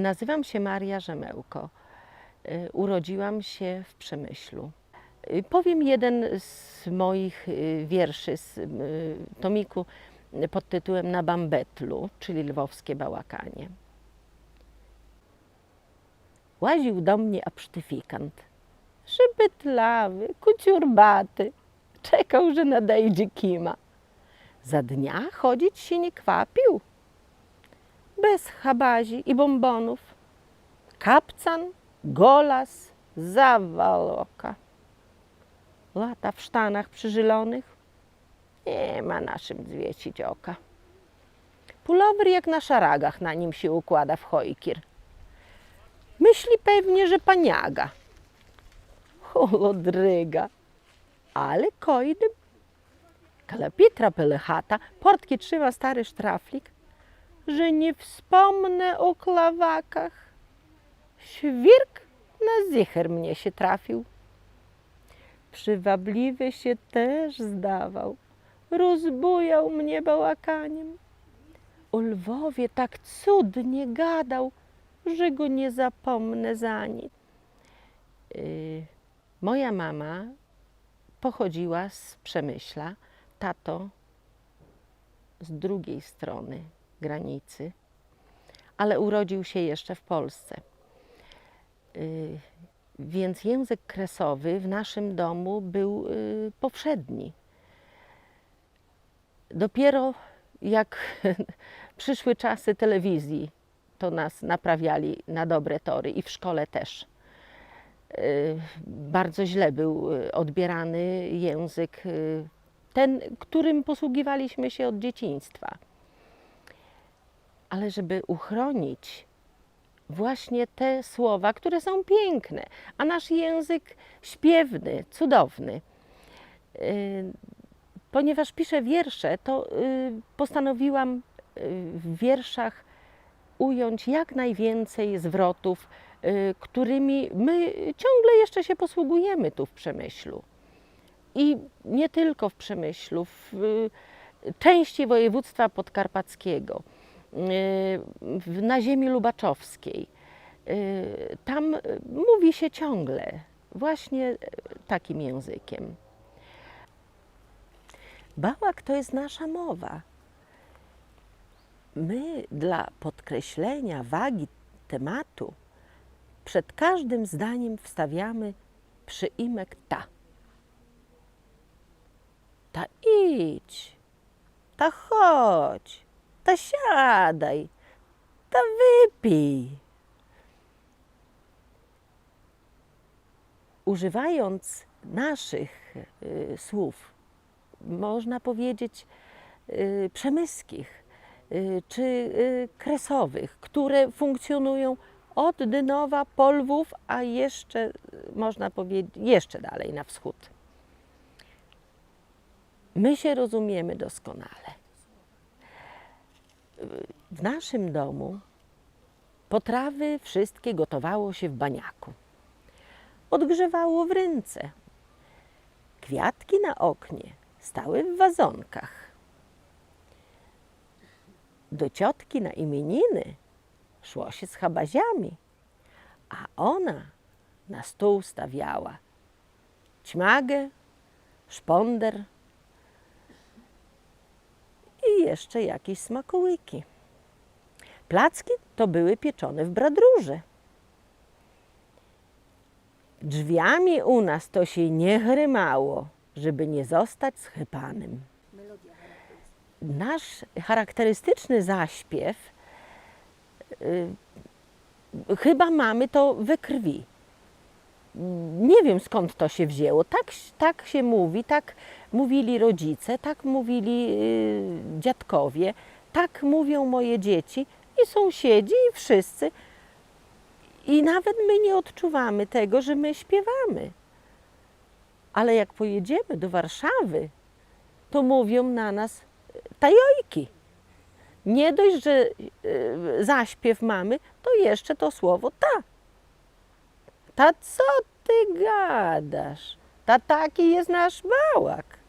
Nazywam się Maria Rzemełko. Y, Urodziłam się w Przemyślu. Y, Powiem jeden z moich y, wierszy z tomiku pod tytułem Na Bambetlu, czyli lwowskie bałakanie. Łaził do mnie absztyfikant, szybytlawy, kuciurbaty, czekał, że nadejdzie kima. Za dnia chodzić się nie kwapił, bez chabazi i bombonów. Kapcan, golas, zawaloka. Lata w sztanach przyżylonych, nie ma naszym zwiecić oka. Pulower jak na szaragach na nim się układa w chojkir. Myśli pewnie, że paniaga. Holodryga. Ale kojdy. Kalapitra pelechata, portki trzyma stary sztraflik, że nie wspomnę o klawakach. Świrk na zicher mnie się trafił. Przywabliwy się też zdawał, rozbujał mnie bałakaniem. O Lwowie tak cudnie gadał, że go nie zapomnę za nic. Yy, moja mama pochodziła z Przemyśla, tato z drugiej strony granicy, ale urodził się jeszcze w Polsce. Yy, Więc język kresowy w naszym domu był yy, powszedni. Dopiero jak przyszły czasy telewizji, to nas naprawiali na dobre tory i w szkole też. Yy, Bardzo źle był odbierany język, ten, którym posługiwaliśmy się od dzieciństwa. Ale żeby uchronić właśnie te słowa, które są piękne, a nasz język śpiewny, cudowny. Yy, Ponieważ piszę wiersze, to yy, postanowiłam yy, w wierszach ująć jak najwięcej zwrotów, którymi my ciągle jeszcze się posługujemy tu w Przemyślu. I nie tylko w Przemyślu, w y, części województwa podkarpackiego, y, na ziemi lubaczowskiej. Y, Tam y, mówi się ciągle właśnie y, takim językiem. Bałak to jest nasza mowa. My dla podkreślenia wagi tematu przed każdym zdaniem wstawiamy przyimek ta. Ta idź, ta chodź, ta siadaj, ta wypij. Używając naszych y, słów, można powiedzieć y, przemyskich y, czy y, kresowych, które funkcjonują od Dynowa, Polwów, a jeszcze, można powiedzieć, jeszcze dalej na wschód. My się rozumiemy doskonale. W naszym domu potrawy wszystkie gotowało się w baniaku. Odgrzewało w ręce. Kwiatki na oknie stały w wazonkach. Do ciotki na imieniny szło się z chabaziami, a ona na stół stawiała ćmagę, szponder i jeszcze jakieś smakołyki. Placki to były pieczone w bradrurze. Drzwiami u nas to się nie chrymało, żeby nie zostać schypanym. Nasz charakterystyczny zaśpiew, y, chyba mamy to we krwi. Nie wiem skąd to się wzięło. Tak, tak się mówi, tak mówili rodzice, tak mówili y, dziadkowie, tak mówią moje dzieci i sąsiedzi i wszyscy. I nawet my nie odczuwamy tego, że my śpiewamy. Ale jak pojedziemy do Warszawy, to mówią na nas tajojki. Nie dość, że y, zaśpiew mamy, to jeszcze to słowo ta. Ta co ty gadasz? Ta taki jest nasz bałak.